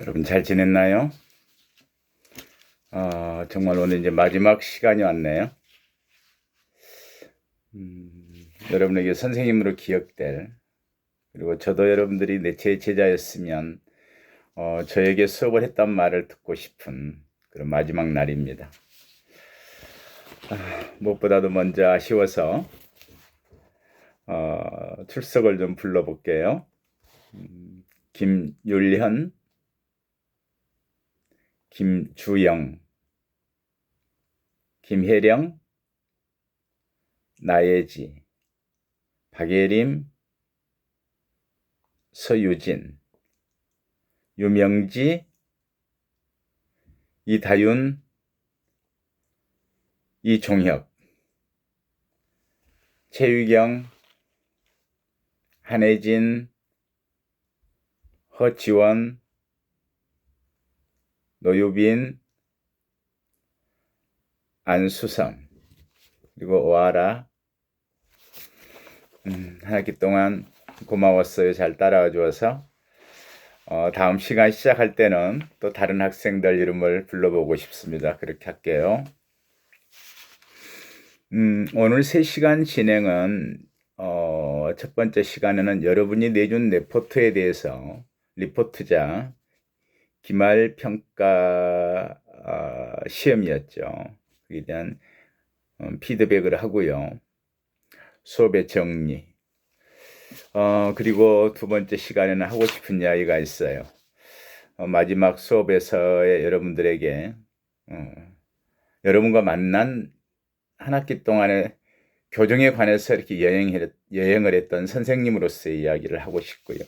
여러분 잘 지냈나요? 아, 정말 오늘 이제 마지막 시간이 왔네요. 음, 여러분에게 선생님으로 기억될, 그리고 저도 여러분들이 내제 제자였으면, 어, 저에게 수업을 했단 말을 듣고 싶은 그런 마지막 날입니다. 아, 무엇보다도 먼저 아쉬워서, 어, 출석을 좀 불러볼게요. 음, 김율현, 김주영, 김혜령, 나예지, 박예림, 서유진, 유명지, 이다윤, 이종혁, 최유경, 한혜진, 허지원, 노유빈, 안수성, 그리고 오하라. 음, 한 학기 동안 고마웠어요. 잘 따라와 주어서. 어, 다음 시간 시작할 때는 또 다른 학생들 이름을 불러보고 싶습니다. 그렇게 할게요. 음, 오늘 3시간 진행은 어, 첫 번째 시간에는 여러분이 내준 레포트에 대해서 리포트자 기말 평가 어, 시험이었죠. 그에 대한 어, 피드백을 하고요. 수업의 정리. 어, 그리고 두 번째 시간에는 하고 싶은 이야기가 있어요. 어, 마지막 수업에서의 여러분들에게 어, 여러분과 만난 한 학기 동안의 교정에 관해서 이렇게 여행을, 여행을 했던 선생님으로서의 이야기를 하고 싶고요.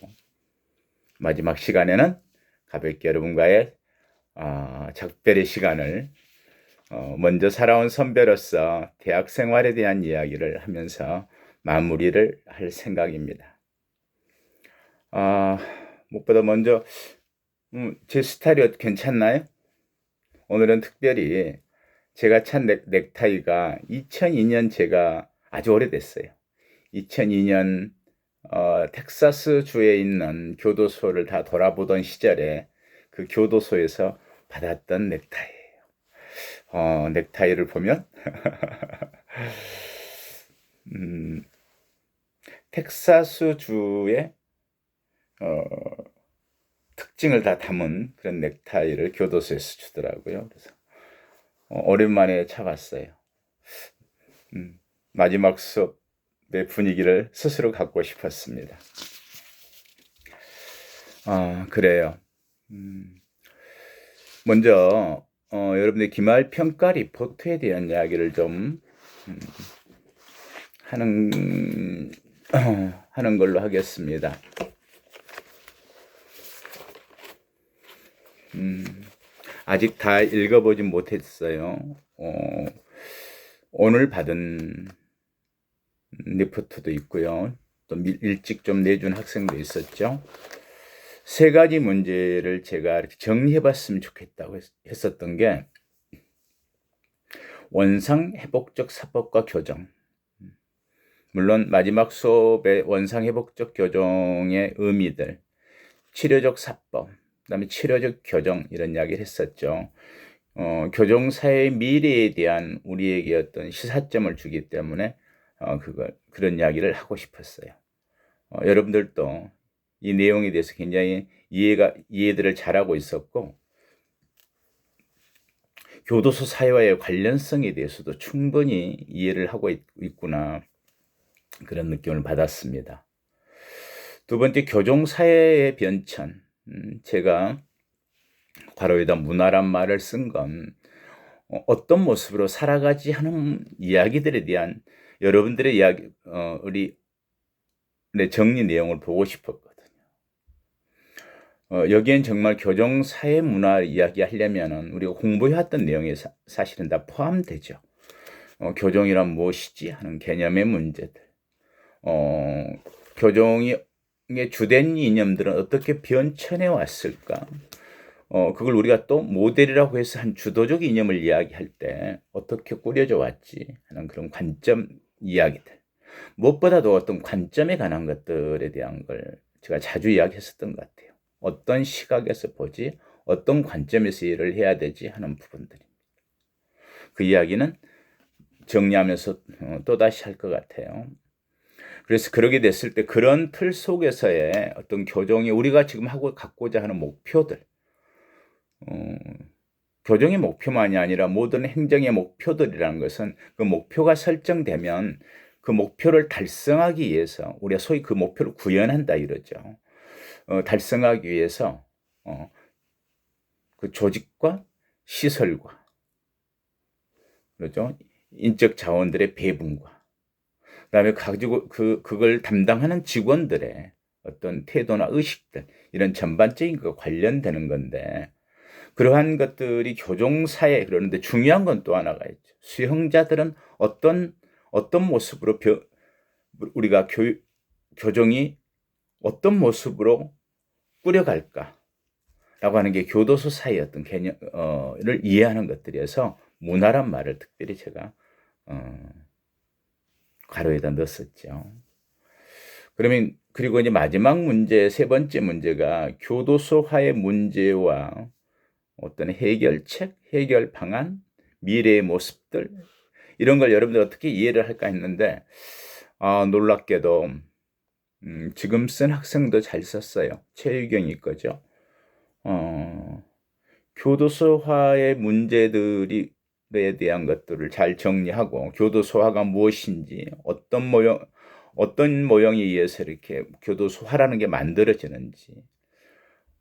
마지막 시간에는 가볍게 여러분과의 어, 작별의 시간을 어, 먼저 살아온 선배로서 대학 생활에 대한 이야기를 하면서 마무리를 할 생각입니다. 아, 무엇보다 먼저 음, 제 스타일이 괜찮나요? 오늘은 특별히 제가 찬 넥, 넥타이가 2002년 제가 아주 오래됐어요. 2002년 어, 텍사스 주에 있는 교도소를 다 돌아보던 시절에 그 교도소에서 받았던 넥타이예요. 어, 넥타이를 보면 음, 텍사스 주의 어, 특징을 다 담은 그런 넥타이를 교도소에서 주더라고요. 그래서 어, 오랜만에 차봤어요. 음, 마지막 수업 의 분위기를 스스로 갖고 싶었습니다. 아, 그래요. 음, 먼저 어, 여러분들 기말 평가 리포트에 대한 이야기를 좀 음, 하는 하는 걸로 하겠습니다. 음, 아직 다 읽어보진 못했어요. 어, 오늘 받은 리포트도 있고요. 또 일찍 좀 내준 학생도 있었죠. 세 가지 문제를 제가 이렇게 정리해봤으면 좋겠다고 했 었던 게 원상 회복적 사법과 교정. 물론 마지막 수업의 원상 회복적 교정의 의미들, 치료적 사법, 그다음에 치료적 교정 이런 이야기를 했었죠. 어, 교정사의 미래에 대한 우리에게 어떤 시사점을 주기 때문에 어, 그걸 그런 이야기를 하고 싶었어요. 어, 여러분들도 이 내용에 대해서 굉장히 이해가 이해들을 잘하고 있었고 교도소 사회와의 관련성에 대해서도 충분히 이해를 하고 있, 구나 그런 느낌을 받았습니다. 두 번째 교종 사회의 변천. 음, 제가 괄호에다 문화란 말을 쓴건 어, 어떤 모습으로 살아가지 하는 이야기들에 대한 여러분들의 이야기, 어, 우리 정리 내용을 보고 싶었거든요. 어, 여기엔 정말 교정 사회 문화 이야기 하려면은 우리가 공부해왔던 내용이 사, 실은 다 포함되죠. 어, 교정이란 무엇이지 하는 개념의 문제들. 어, 교정의 주된 이념들은 어떻게 변천해 왔을까? 어, 그걸 우리가 또 모델이라고 해서 한 주도적 이념을 이야기할 때 어떻게 꾸려져 왔지 하는 그런 관점 이야기들. 무엇보다도 어떤 관점에 관한 것들에 대한 걸 제가 자주 이야기했었던 것 같아요. 어떤 시각에서 보지, 어떤 관점에서 일을 해야 되지 하는 부분들입니다. 그 이야기는 정리하면서 어, 또다시 할 것 같아요. 그래서 그러게 됐을 때 그런 틀 속에서의 어떤 교정이 우리가 지금 하고 갖고자 하는 목표들, 어, 교정의 목표만이 아니라 모든 행정의 목표들이라는 것은 그 목표가 설정되면 그 목표를 달성하기 위해서 우리가 소위 그 목표를 구현한다 이러죠. 어, 달성하기 위해서 어, 그 조직과 시설과 그렇죠. 인적 자원들의 배분과 그다음에 가지고 그 그걸 담당하는 직원들의 어떤 태도나 의식들 이런 전반적인 거 관련되는 건데 그러한 것들이 교종사에 그러는데 중요한 건 또 하나가 있죠. 수용자들은 어떤 어떤 모습으로 벼, 우리가 교, 교정이 어떤 모습으로 꾸려갈까? 라고 하는 게 교도소 사이의 어떤 개념을 이해하는 것들이어서 문화란 말을 특별히 제가 어, 가로에다 넣었었죠. 그러면 그리고 이제 마지막 문제 세 번째 문제가 교도소화의 문제와 어떤 해결책, 해결 방안, 미래의 모습들 이런 걸 여러분들 어떻게 이해를 할까 했는데 아, 놀랍게도 음, 지금 쓴 학생도 잘 썼어요. 최유경이 거죠. 어, 교도소화의 문제들이 에 대한 것들을 잘 정리하고 교도소화가 무엇인지 어떤 모형 어떤 모형에 의해서 이렇게 교도소화라는 게 만들어지는지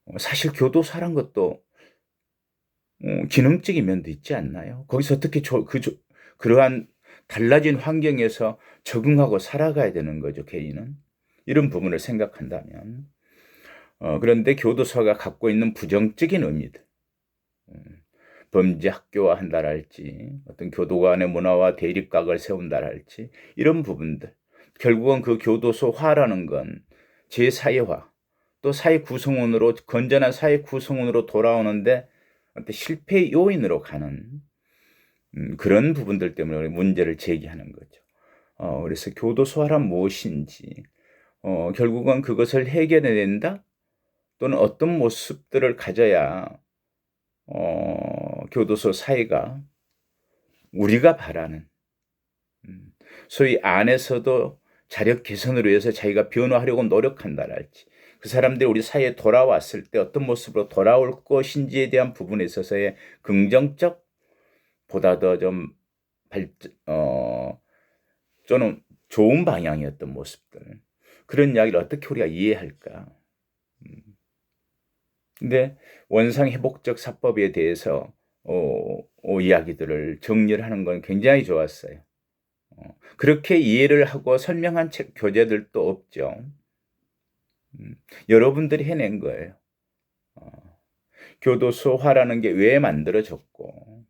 어, 사실 교도소라는 것도 어, 기능적인 면도 있지 않나요? 거기서 어떻게 저, 그, 저, 그러한 달라진 환경에서 적응하고 살아가야 되는 거죠, 개인은. 이런 부분을 생각한다면. 어, 그런데 교도소가 갖고 있는 부정적인 의미들. 음, 범죄 학교화한다랄지, 어떤 교도관의 문화와 대립각을 세운다랄지, 이런 부분들. 결국은 그 교도소화라는 건 제 사회화, 또 사회 구성원으로, 건전한 사회 구성원으로 돌아오는데 어떤 실패 요인으로 가는 음, 그런 부분들 때문에 문제를 제기하는 거죠. 어, 그래서 교도소화란 무엇인지, 어, 결국은 그것을 해결해낸다? 또는 어떤 모습들을 가져야, 어, 교도소 사회가 우리가 바라는, 음, 소위 안에서도 자력 개선을 위해서 자기가 변화하려고 노력한다랄지, 그 사람들이 우리 사회에 돌아왔을 때 어떤 모습으로 돌아올 것인지에 대한 부분에 있어서의 긍정적 보다 더 좀 발전, 어, 저는 좋은 방향이었던 모습들. 그런 이야기를 어떻게 우리가 이해할까? 음. 근데 원상 회복적 사법에 대해서 어, 어, 이야기들을 정리를 하는 건 굉장히 좋았어요. 어, 그렇게 이해를 하고 설명한 책, 교재들도 없죠. 음, 여러분들이 해낸 거예요. 어, 교도소화라는 게 왜 만들어졌고,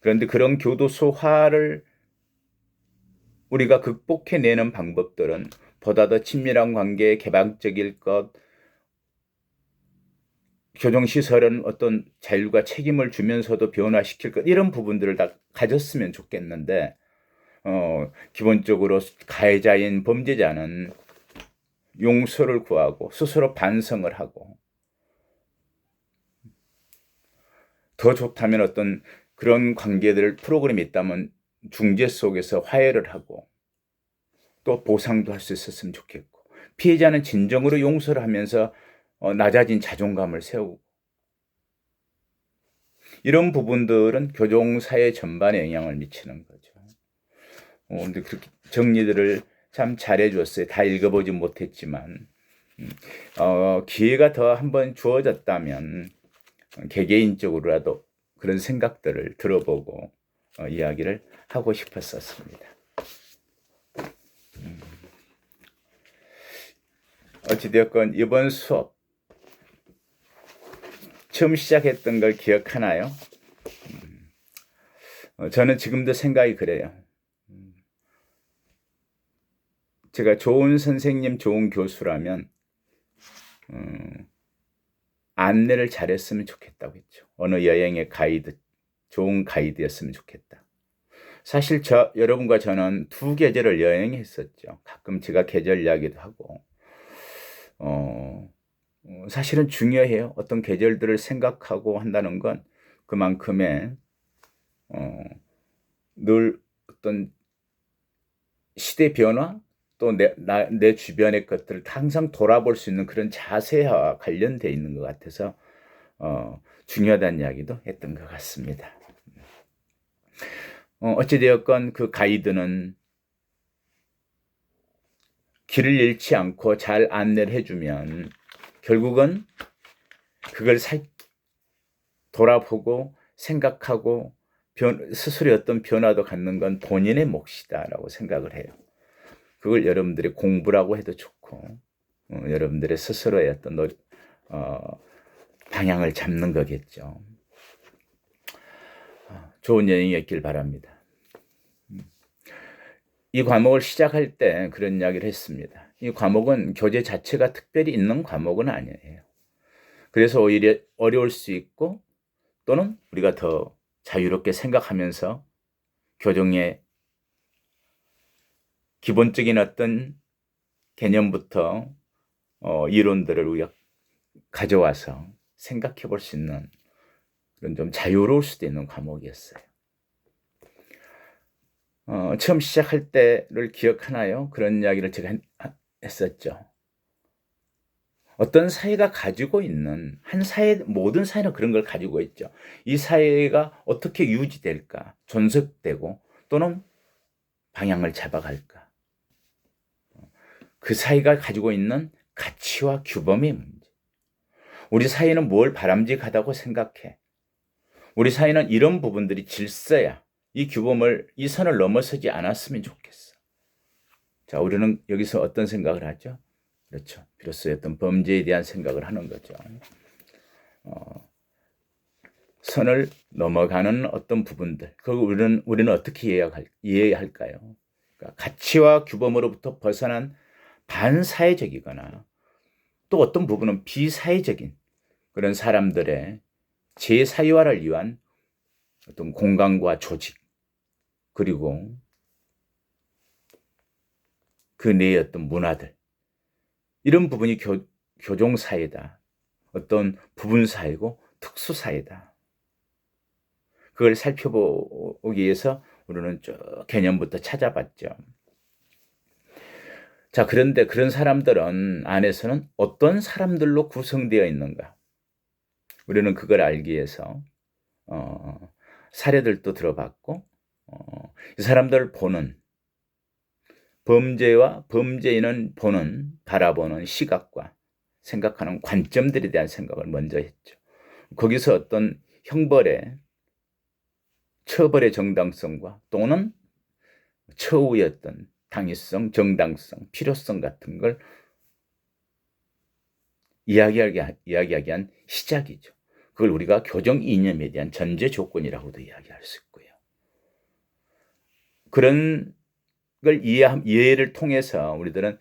그런데 그런 교도소화를 우리가 극복해내는 방법들은 보다 더 친밀한 관계, 개방적일 것, 교정시설은 어떤 자율과 책임을 주면서도 변화시킬 것, 이런 부분들을 다 가졌으면 좋겠는데, 어, 기본적으로 가해자인 범죄자는 용서를 구하고 스스로 반성을 하고 더 좋다면 어떤 그런 관계들 프로그램이 있다면 중재 속에서 화해를 하고 또 보상도 할 수 있었으면 좋겠고 피해자는 진정으로 용서를 하면서 어, 낮아진 자존감을 세우고 이런 부분들은 교종사회 전반에 영향을 미치는 거죠. 어, 근데 그렇게 정리들을 참 잘해줬어요. 다 읽어보지 못했지만 음, 어, 기회가 더 한번 주어졌다면 개개인적으로라도 그런 생각들을 들어보고 어, 이야기를 하고 싶었었습니다. 음. 어찌되었건 이번 수업 처음 시작했던 걸 기억하나요? 음. 어, 저는 지금도 생각이 그래요. 제가 좋은 선생님, 좋은 교수라면 음, 안내를 잘했으면 좋겠다고 했죠. 어느 여행의 가이드, 좋은 가이드였으면 좋겠다. 사실 저 여러분과 저는 두 계절을 여행했었죠. 가끔 제가 계절 이야기도 하고, 어, 어, 사실은 중요해요. 어떤 계절들을 생각하고 한다는 건 그만큼의 어, 늘 어떤 시대 변화 또내 내 주변의 것들을 항상 돌아볼 수 있는 그런 자세와 관련돼 있는 것 같아서 어, 중요하다는 이야기도 했던 것 같습니다. 어, 어찌되었건 그 가이드는 길을 잃지 않고 잘 안내를 해주면 결국은 그걸 살, 돌아보고 생각하고 변, 스스로의 어떤 변화도 갖는 건 본인의 몫이다라고 생각을 해요. 그걸 여러분들이 공부라고 해도 좋고 어, 여러분들의 스스로의 어떤 노, 어, 방향을 잡는 거겠죠. 어, 좋은 여행이었길 바랍니다. 음. 이 과목을 시작할 때 그런 이야기를 했습니다. 이 과목은 교재 자체가 특별히 있는 과목은 아니에요. 그래서 오히려 어려울 수 있고 또는 우리가 더 자유롭게 생각하면서 교정의 기본적인 어떤 개념부터 어, 이론들을 우리가 가져와서 생각해 볼 수 있는 그런 좀 자유로울 수도 있는 과목이었어요. 어, 처음 시작할 때를 기억하나요? 그런 이야기를 제가 했 었죠. 어떤 사회가 가지고 있는 한 사회 모든 사회는 그런 걸 가지고 있죠. 이 사회가 어떻게 유지될까, 존속되고 또는 방향을 잡아갈까. 그 사회가 가지고 있는 가치와 규범의 문제. 우리 사회는 뭘 바람직하다고 생각해? 우리 사회는 이런 부분들이 질서야. 이 규범을 이 선을 넘어서지 않았으면 좋겠어. 자, 우리는 여기서 어떤 생각을 하죠? 그렇죠. 비로소 어떤 범죄에 대한 생각을 하는 거죠. 어, 선을 넘어가는 어떤 부분들, 그걸 우리는, 우리는 어떻게 이해할, 이해할까요? 그러니까 가치와 규범으로부터 벗어난 반사회적이거나 또 어떤 부분은 비사회적인 그런 사람들의 제사회화를 위한 어떤 공간과 조직, 그리고 그 내의 어떤 문화들, 이런 부분이 교, 교종사회다. 어떤 부분사회고 특수사회다. 그걸 살펴보기 위해서 우리는 쭉 개념부터 찾아봤죠. 자, 그런데 그런 사람들은 안에서는 어떤 사람들로 구성되어 있는가? 우리는 그걸 알기 위해서 어, 사례들도 들어봤고 어, 이 사람들을 보는 범죄와 범죄인은 보는 바라보는 시각과 생각하는 관점들에 대한 생각을 먼저 했죠. 거기서 어떤 형벌의 처벌의 정당성과 또는 처우의 어떤 당위성, 정당성, 필요성 같은 걸 이야기하기, 이야기하기 한 시작이죠. 그걸 우리가 교정 이념에 대한 전제 조건이라고도 이야기할 수 있고요. 그런 걸 이해, 이해를 통해서 우리들은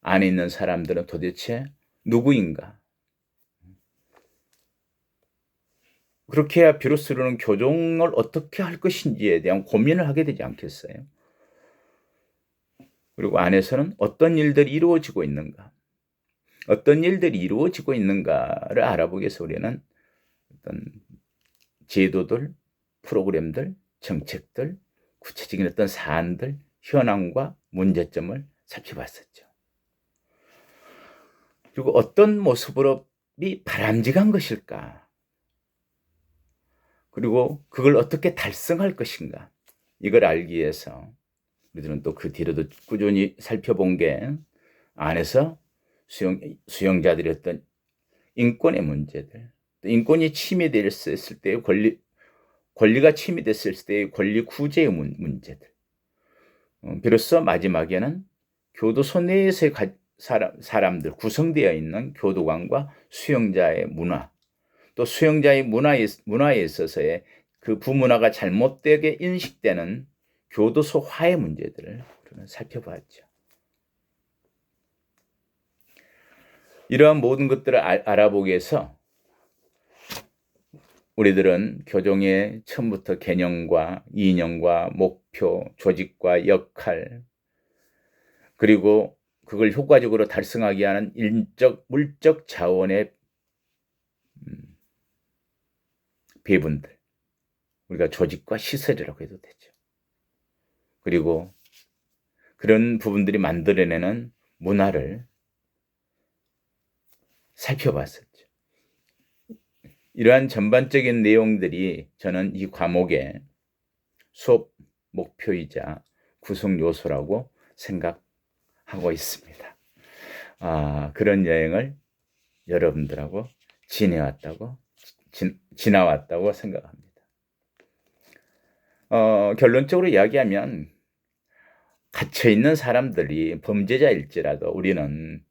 안에 있는 사람들은 도대체 누구인가? 그렇게 해야 비로소 는 교종을 어떻게 할 것인지에 대한 고민을 하게 되지 않겠어요? 그리고 안에서는 어떤 일들이 이루어지고 있는가? 어떤 일들이 이루어지고 있는가를 알아보기 위해서 우리는 어떤 제도들, 프로그램들, 정책들, 구체적인 어떤 사안들, 현황과 문제점을 살펴봤었죠. 그리고 어떤 모습으로 바람직한 것일까? 그리고 그걸 어떻게 달성할 것인가? 이걸 알기 위해서 우리들은 또 그 뒤로도 꾸준히 살펴본 게 안에서 수용, 수용자들이 어떤 인권의 문제들, 인권이 침해됐을 때의 권리, 권리가 침해됐을 때의 권리 구제의 문제들, 어, 비로소 마지막에는 교도소 내에서의 사람, 사람들 구성되어 있는 교도관과 수용자의 문화 또 수용자의 문화에, 문화에 있어서의 그 부문화가 잘못되게 인식되는 교도소화의 문제들을 우리는 살펴봤죠. 이러한 모든 것들을 알아보기 위해서 우리들은 교종의 처음부터 개념과 이념과 목표, 조직과 역할, 그리고 그걸 효과적으로 달성하게 하는 인적 물적 자원의 음, 배분들 우리가 조직과 시설이라고 해도 되죠. 그리고 그런 부분들이 만들어내는 문화를 살펴봤었죠. 이러한 전반적인 내용들이 저는 이 과목의 수업 목표이자 구성 요소라고 생각하고 있습니다. 아, 그런 여행을 여러분들하고 지내왔다고, 지, 지나왔다고 생각합니다. 어, 결론적으로 이야기하면 갇혀 있는 사람들이 범죄자일지라도 우리는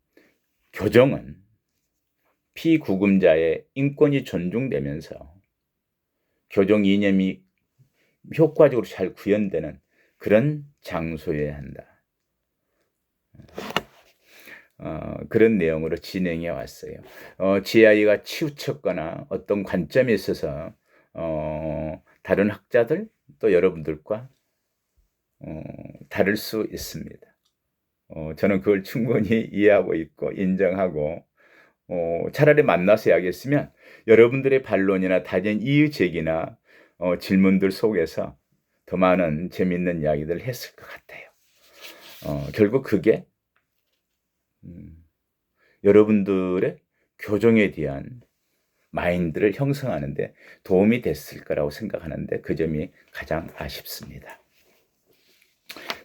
교정은 피구금자의 인권이 존중되면서 교정 이념이 효과적으로 잘 구현되는 그런 장소여야 한다. 어, 그런 내용으로 진행해 왔어요. 어, GI가 치우쳤거나 어떤 관점에 있어서 어, 다른 학자들 또 여러분들과 어, 다를 수 있습니다. 어, 저는 그걸 충분히 이해하고 있고 인정하고 어, 차라리 만나서 이야기했으면 여러분들의 반론이나 다른 이의 제기나 어, 질문들 속에서 더 많은 재밌는 이야기들을 했을 것 같아요. 어, 결국 그게 음, 여러분들의 교정에 대한 마인드를 형성하는데 도움이 됐을 거라고 생각하는데 그 점이 가장 아쉽습니다.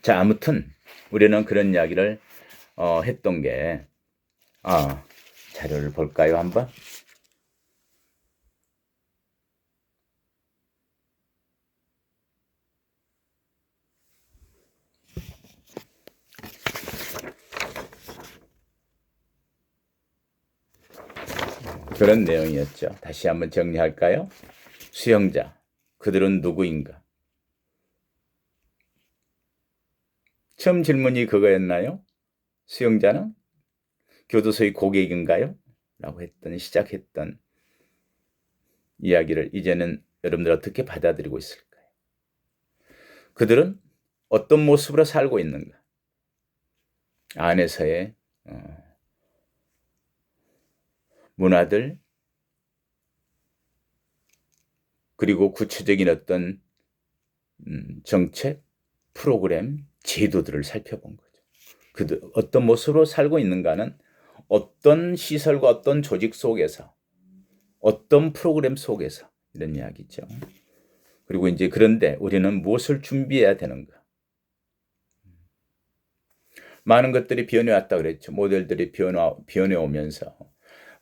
자, 아무튼 우리는 그런 이야기를 어, 했던 게 아, 자료를 볼까요, 한번? 그런 내용이었죠. 다시 한번 정리할까요? 수영자, 그들은 누구인가? 처음 질문이 그거였나요? 수영자는 교도소의 고객인가요? 라고 했던 시작했던 이야기를 이제는 여러분들 어떻게 받아들이고 있을까요? 그들은 어떤 모습으로 살고 있는가? 안에서의 어, 문화들 그리고 구체적인 어떤 음, 정책, 프로그램, 제도들을 살펴본 거죠. 그들 어떤 모습으로 살고 있는가는 어떤 시설과 어떤 조직 속에서 어떤 프로그램 속에서 이런 이야기죠. 그리고 이제 그런데 우리는 무엇을 준비해야 되는가? 많은 것들이 변해 왔다 그랬죠. 모델들이 변해, 변해 오면서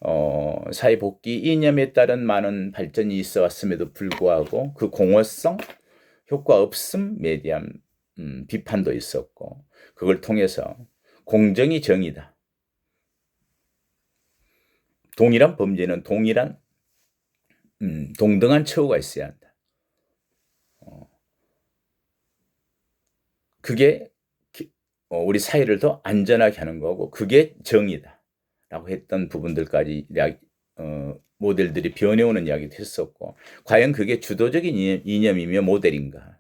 어, 사회 복귀 이념에 따른 많은 발전이 있어 왔음에도 불구하고 그 공허성, 효과 없음에 대한 음, 비판도 있었고 그걸 통해서 공정이 정의다. 동일한 범죄는 동일한 음, 동등한 처우가 있어야 한다. 어, 그게 어, 우리 사회를 더 안전하게 하는 거고 그게 정의다. 라고 했던 부분들까지 어, 모델들이 변해오는 이야기도 했었고 과연 그게 주도적인 이념이며 모델인가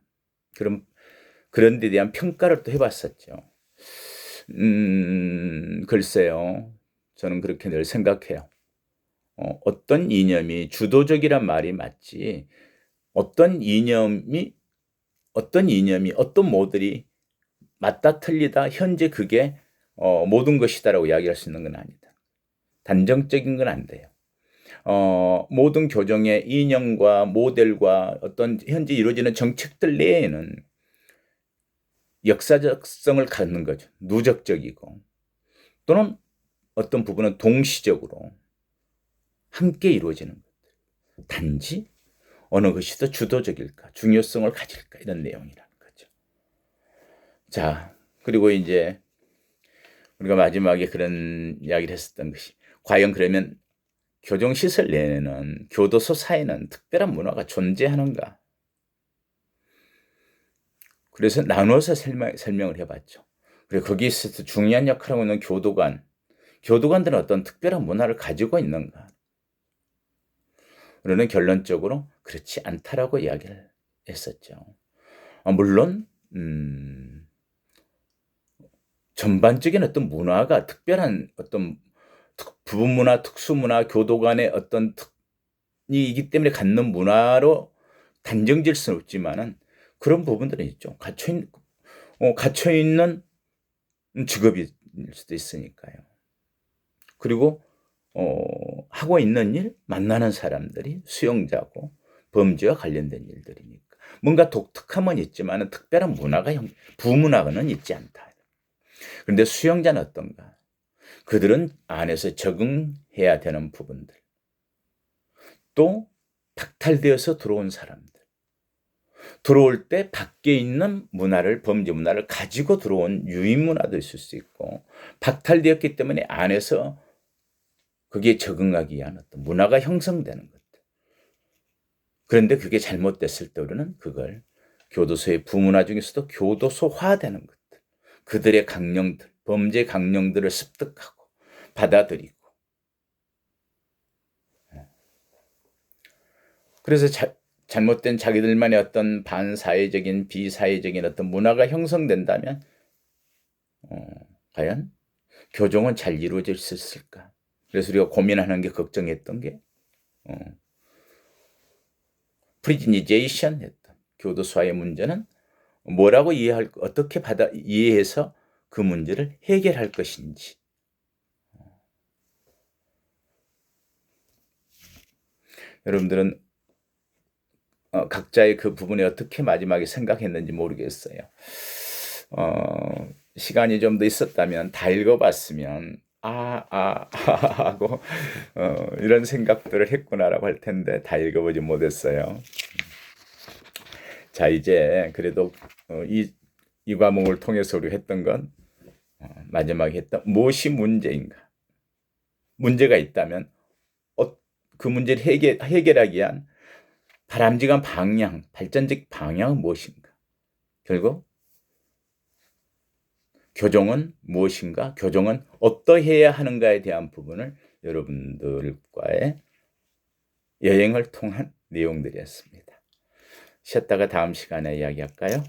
그런 그런 데 대한 평가를 또 해봤었죠. 음, 글쎄요. 저는 그렇게 늘 생각해요. 어, 어떤 이념이 주도적이란 말이 맞지 어떤 이념이 어떤 이념이 어떤 모델이 맞다 틀리다 현재 그게 어, 모든 것이다라고 이야기할 수 있는 건 아니다. 단정적인 건 안 돼요. 어, 모든 교정의 인형과 모델과 어떤 현재 이루어지는 정책들 내에는 역사적성을 갖는 거죠. 누적적이고 또는 어떤 부분은 동시적으로 함께 이루어지는 것들. 단지 어느 것이 더 주도적일까, 중요성을 가질까 이런 내용이라는 거죠. 자, 그리고 이제 우리가 마지막에 그런 이야기를 했었던 것이 과연 그러면 교정시설 내에는 교도소 사이는 특별한 문화가 존재하는가? 그래서 나눠서 설명, 설명을 해봤죠. 그리고 거기에 있어서 중요한 역할을 하고 있는 교도관, 교도관들은 어떤 특별한 문화를 가지고 있는가? 우리는 결론적으로 그렇지 않다라고 이야기를 했었죠. 아, 물론 음, 전반적인 어떤 문화가 특별한 어떤 특- 부문화, 특수문화, 교도 간의 어떤 특이기 때문에 갖는 문화로 단정질 수는 없지만은 그런 부분들은 있죠. 갇혀 있는 어, 갇혀 있는 직업일 수도 있으니까요. 그리고 어, 하고 있는 일, 만나는 사람들이 수용자고 범죄와 관련된 일들이니까 뭔가 독특함은 있지만은 특별한 문화가 형, 부문화는 있지 않다. 그런데 수용자는 어떤가? 그들은 안에서 적응해야 되는 부분들. 또 박탈되어서 들어온 사람들. 들어올 때 밖에 있는 문화를 범죄 문화를 가지고 들어온 유인 문화도 있을 수 있고 박탈되었기 때문에 안에서 그게 적응하기 위한 어떤 문화가 형성되는 것들. 그런데 그게 잘못됐을 때 우리는 그걸 교도소의 부문화 중에서도 교도소화되는 것들. 그들의 강령들, 범죄 강령들을 습득하고 받아들이고. 그래서 자, 잘못된 자기들만의 어떤 반사회적인 비사회적인 어떤 문화가 형성된다면 어, 과연 교정은 잘 이루어질 수 있을까? 그래서 우리가 고민하는 게 걱정했던 게 어, 프리지니제이션 했던 교도소의 문제는 뭐라고 이해할 어떻게 받아 이해해서 그 문제를 해결할 것인지 여러분들은 어, 각자의 그 부분에 어떻게 마지막에 생각했는지 모르겠어요. 어, 시간이 좀 더 있었다면 다 읽어봤으면 아, 아, 아 하고 어, 이런 생각들을 했구나라고 할 텐데 다 읽어보지 못했어요. 자 이제 그래도 어, 이, 이 과목을 통해서 우리 했던 건 어, 마지막에 했던 무엇이 문제인가? 문제가 있다면 어, 그 문제를 해결, 해결하기 위한 바람직한 방향, 발전적 방향은 무엇인가? 결국 교정은 무엇인가? 교정은 어떠해야 하는가에 대한 부분을 여러분들과의 여행을 통한 내용들이었습니다. 쉬었다가 다음 시간에 이야기할까요?